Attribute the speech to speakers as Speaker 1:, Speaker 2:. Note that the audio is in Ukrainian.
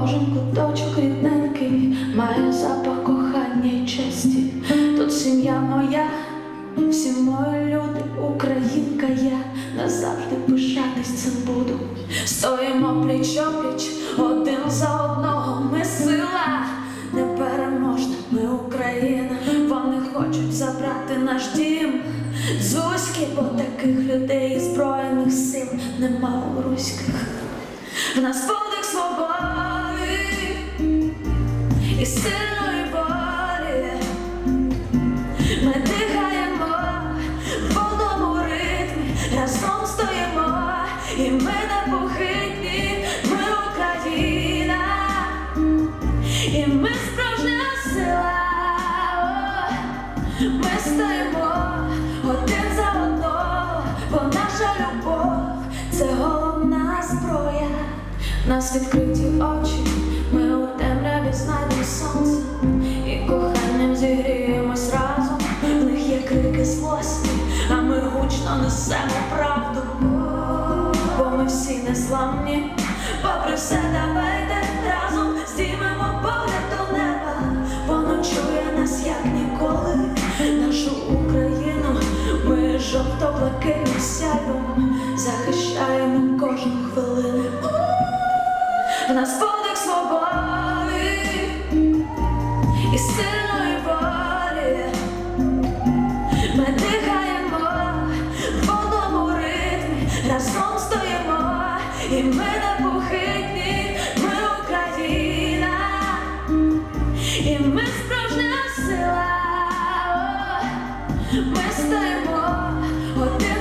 Speaker 1: Кожен куточок рідненький має запах кохання й честі. Тут сім'я моя, всі мої люди, українка я назавжди пишатись цим буду. Стоїмо пліч опліч, один за одного. Ми сила непереможна, ми Україна. Вони хочуть забрати наш дім. Зузьки, бо таких людей і збройних сил нема у руських. В нас і ми непохитні, ми Україна, і ми справжня сила. Ми стоїмо один за одного, бо наша любов це головна зброя. Нас відкриті очі, ми у темряві знайдемо сонце і коханням зігріємось разом. В них є крики злості, а ми гучно несемо правду. Незламні, попри все, давайте разом здіймемо погляд до неба, воно чує нас як ніколи. Нашу Україну ми жовто-блакитним сяйвом захищаємо кожну хвилину. В нас подих свободи і сильної волі. Ми дихаємо в одному ритмі, разом ми не похитні, ми Україна, і ми справжня сила, ми стоїмо один.